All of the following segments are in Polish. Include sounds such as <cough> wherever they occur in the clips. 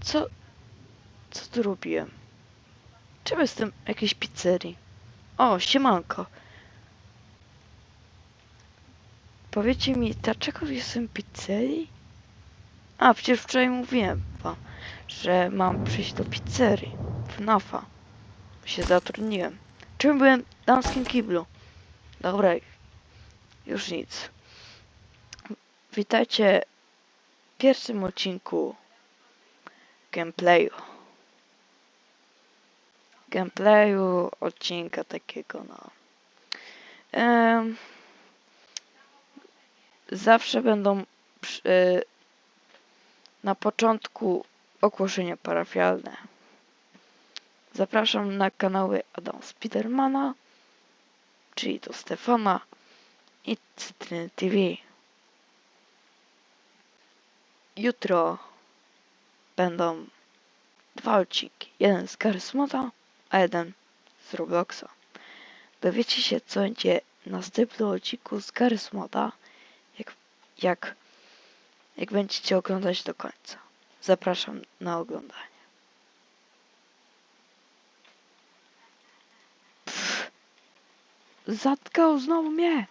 Co? Co tu robiłem? Czym jestem w jakiejś pizzerii? O, siemanko. Powiedzcie mi, dlaczego jestem w pizzerii? A, przecież wczoraj mówiłem wam, że mam przyjść do pizzerii. FNAFa. Się zatrudniłem. Czym byłem w damskim kiblu? Dobra, już nic. Witajcie w pierwszym odcinku gameplayu. Gameplayu odcinka takiego, no. Em, zawsze będą przy, y, na początku ogłoszenia parafialne. Zapraszam na kanały Adam Spidermana, czyli to Stefana i Cytryny TV. Jutro będą dwa odcinki. Jeden z Garysmota, a jeden z Robloxa. Dowiecie się, co będzie w następnym odcinku z Garysmota, jak, jak, jak będziecie oglądać do końca. Zapraszam na oglądanie. Zatkał znowu mnie.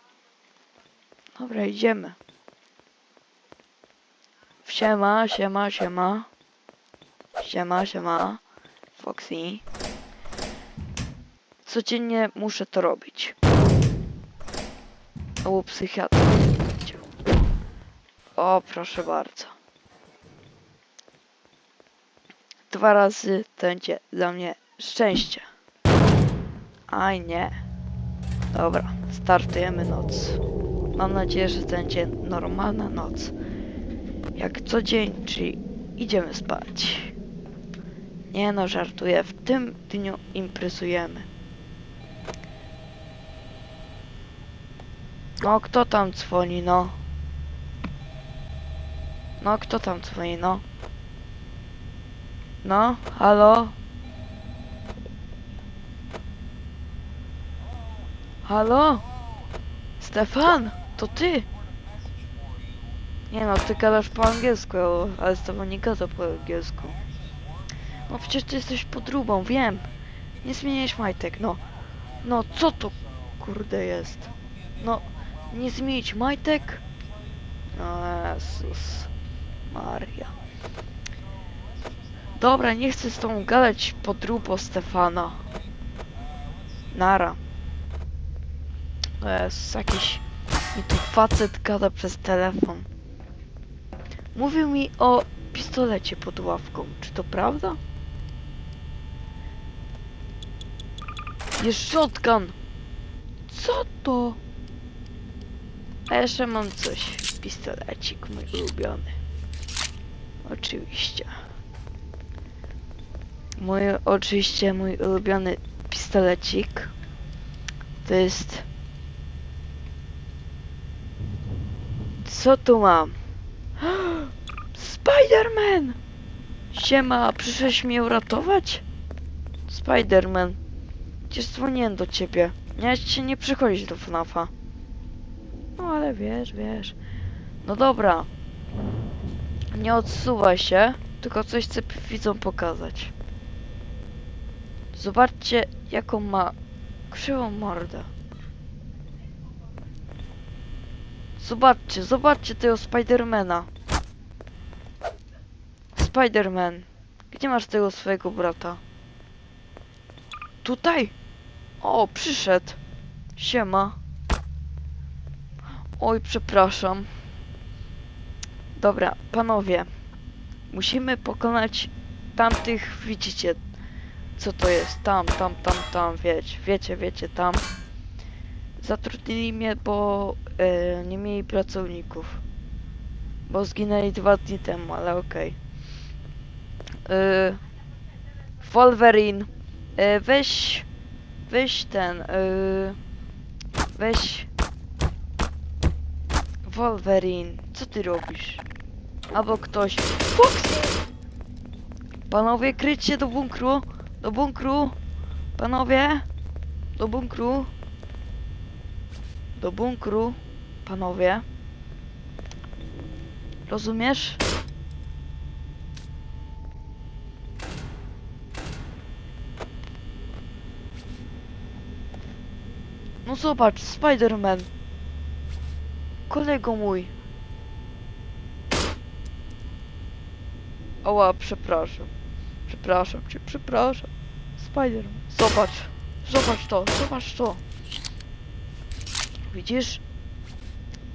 Dobra, idziemy. Siema, siema, siema. Siema, siema. Foxy. Codziennie muszę to robić. O, psychiatra. O, proszę bardzo. Dwa razy będzie dla mnie szczęście. Aj nie. Dobra, startujemy noc. Mam nadzieję, że będzie normalna noc. Jak co dzień, czyli idziemy spać. Nie no, żartuję. W tym dniu imprezujemy. No, kto tam dzwoni, no? No, kto tam dzwoni, no? No, halo? Halo? Stefan, to ty? Nie no, ty gadasz po angielsku, ale z tobą nie gada po angielsku. No przecież ty jesteś podróbą, wiem. Nie zmieniłeś majtek, no. No, co to kurde jest? No, nie zmienić majtek? No, Jezus Maria. Dobra, nie chcę z tobą gadać podróbo Stefana. Nara. To jest jakiś... Mi tu facet gada przez telefon. Mówił mi o pistolecie pod ławką. Czy to prawda? Jest shotgun! Co to? A jeszcze mam coś. Pistolecik mój ulubiony. Oczywiście. Mój, oczywiście mój ulubiony pistolecik to jest... Co tu mam? Spiderman! Siema, przyszłeś mnie uratować? Spiderman, przecież dzwoniłem do ciebie. Miałeś się nie przychodzić do FNAFa. No ale wiesz, wiesz. No dobra. Nie odsuwaj się, tylko coś chcę widzom pokazać. Zobaczcie, jaką ma krzywą mordę. Zobaczcie, zobaczcie tego Spidermana. Spiderman, gdzie masz tego swojego brata? Tutaj? O, przyszedł. Siema. Oj, przepraszam. Dobra, panowie. Musimy pokonać tamtych, widzicie, co to jest? Tam, tam, tam, tam, wiecie, wiecie, wiecie, tam. Zatrudnili mnie, bo e, nie mieli pracowników. Bo zginęli dwa dni temu, ale okej. Y, Wolverine, y, weź, weź ten, y, weź Wolverine, co ty robisz? Albo ktoś, Foxy! Panowie, kryć do bunkru, do bunkru, panowie, do bunkru, do bunkru, panowie. Rozumiesz? No zobacz, Spider-Man. Kolego mój. Oła, przepraszam. Przepraszam cię, przepraszam. Spider-Man. Zobacz. Zobacz to, zobacz to. Widzisz?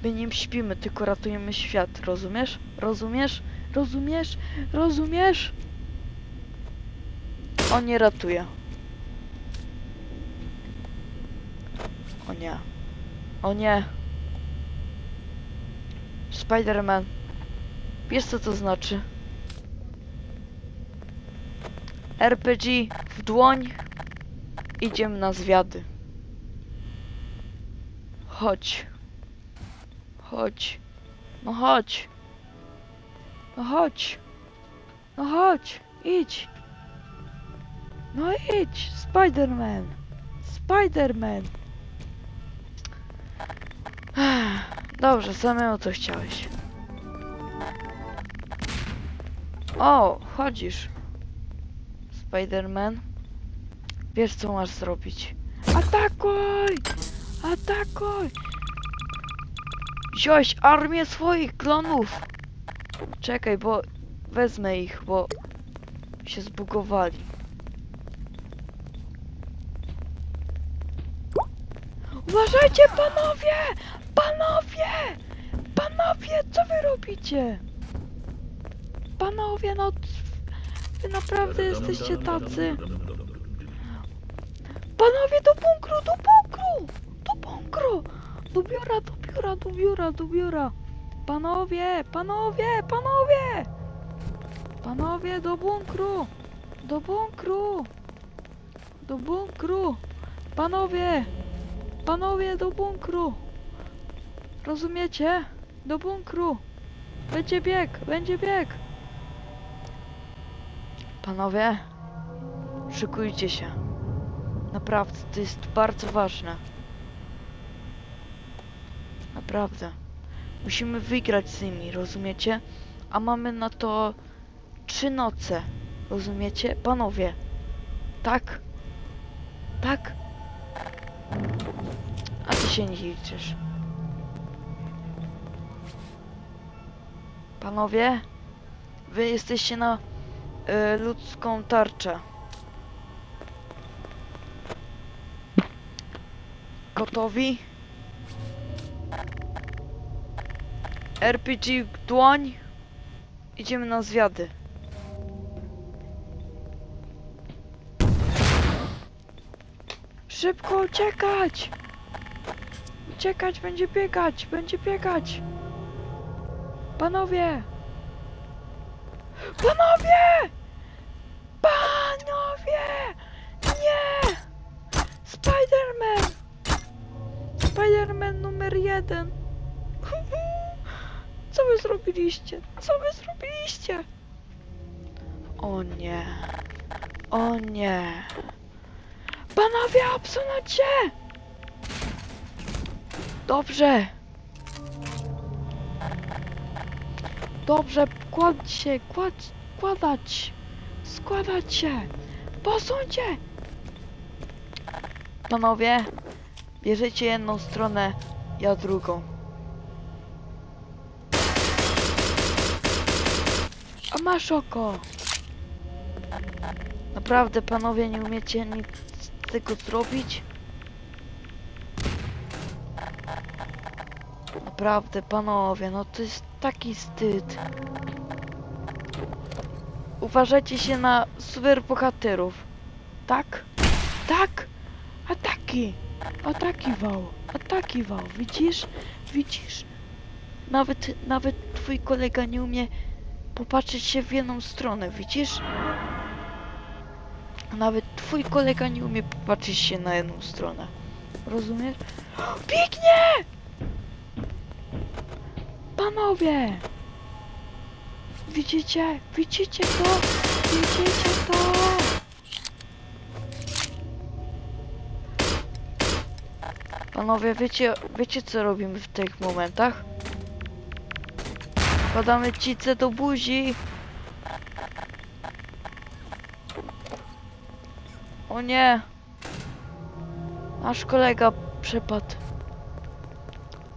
My nim śpimy, tylko ratujemy świat, rozumiesz? Rozumiesz? Rozumiesz? Rozumiesz? On nie ratuje. O nie. O nie. Spider-Man. Wiesz co to znaczy? RPG w dłoń. Idziemy na zwiady. Chodź. Chodź. No chodź. No chodź. No chodź. Idź. No idź. Spider-Man. Spider-Man. Dobrze, samemu co chciałeś. O, chodzisz. Spider-Man. Wiesz co masz zrobić. Atakuj! Atakuj! Wziąłeś armię swoich klonów! Czekaj, bo wezmę ich, bo się zbugowali. Uważajcie panowie! Panowie! Panowie, co wy robicie? Panowie, no... Wy naprawdę jesteście tacy. Panowie, do bunkru, do bunkru! Do bunkru! Do biura, do biura, do biura, do biura! Panowie, panowie, panowie! Panowie, do bunkru! Do bunkru! Do bunkru! Panowie! Panowie, do bunkru! Rozumiecie? Do bunkru! Będzie bieg, będzie bieg! Panowie, szykujcie się. Naprawdę, to jest bardzo ważne. Naprawdę. Musimy wygrać z nimi, rozumiecie? A mamy na to trzy noce. Rozumiecie? Panowie. Tak? Tak? A ty się nie liczysz. Panowie? Wy jesteście na y, ludzką tarczę. Gotowi? RPG dłoń. Idziemy na zwiady. Szybko uciekać! Uciekać, będzie biegać, będzie biegać! Panowie! Panowie! Panowie! Nie! Spider-Man! Spider-Man numer jeden! <laughs> Co wy zrobiliście? Co wy zrobiliście? O nie. O nie. Panowie, obsunąć się! Dobrze. Dobrze, kładź się, kładź, kładać. Składać się. Posuńcie. Panowie, bierzecie jedną stronę, ja drugą. A masz oko! Naprawdę, panowie, nie umiecie nic z tego zrobić? Naprawdę, panowie, no to jest taki wstyd. Uważajcie się na super bohaterów. Tak? Tak? Ataki! Ataki wał! Ataki wał! Widzisz? Widzisz? Nawet, nawet twój kolega nie umie popatrzeć się w jedną stronę, widzisz? Nawet twój kolega nie umie popatrzeć się na jedną stronę. Rozumiesz? <gasps> Pięknie! Panowie! Widzicie? Widzicie to? Widzicie to? Panowie, wiecie, wiecie co robimy w tych momentach? Wkładamy cicę do buzi. O nie. Nasz kolega przepadł.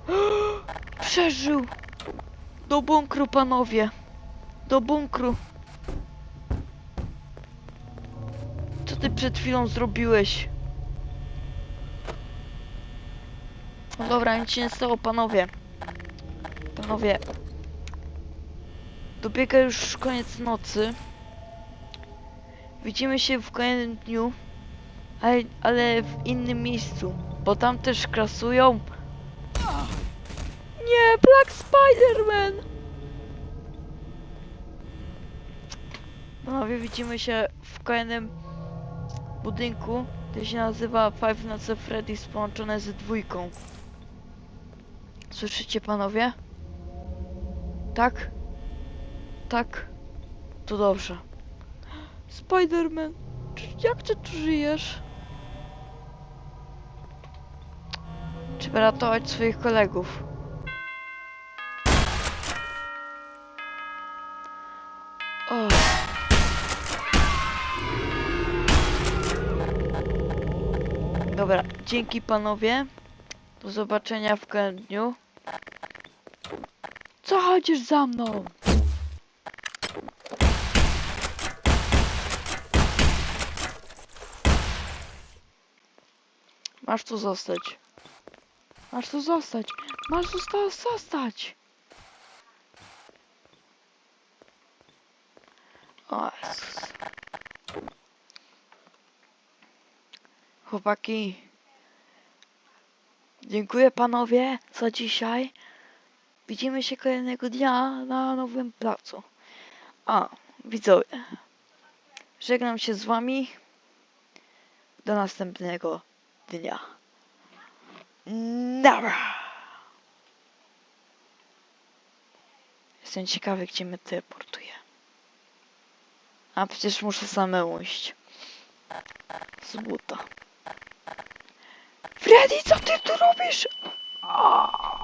<gasps> Przeżył. Do bunkru, panowie. Do bunkru. Co ty przed chwilą zrobiłeś? No dobra, nic się nie stało, panowie. Panowie. Dobiega już koniec nocy. Widzimy się w kolejnym dniu. Ale, ale w innym miejscu. Bo tam też krasują. Nie, Black Spider-Man! Panowie, widzimy się w kolejnym budynku, który się nazywa Five Nights at Freddy's połączone z dwójką. Słyszycie panowie? Tak? Tak? To dobrze. Spider-Man, jak ty tu żyjesz? Trzeba ratować swoich kolegów. Dobra, dzięki panowie. Do zobaczenia w dniu. Co chodzisz za mną? Masz tu zostać. Masz tu zostać. Masz tu sta- zostać. O Jezus. Chłopaki. Dziękuję panowie za dzisiaj. Widzimy się kolejnego dnia na nowym placu. A, widzowie. Żegnam się z wami. Do następnego dnia. Nara. Jestem ciekawy, gdzie mnie teleportuje. A przecież muszę samemu iść. Z buta. Freddy, co ty tu robisz? A.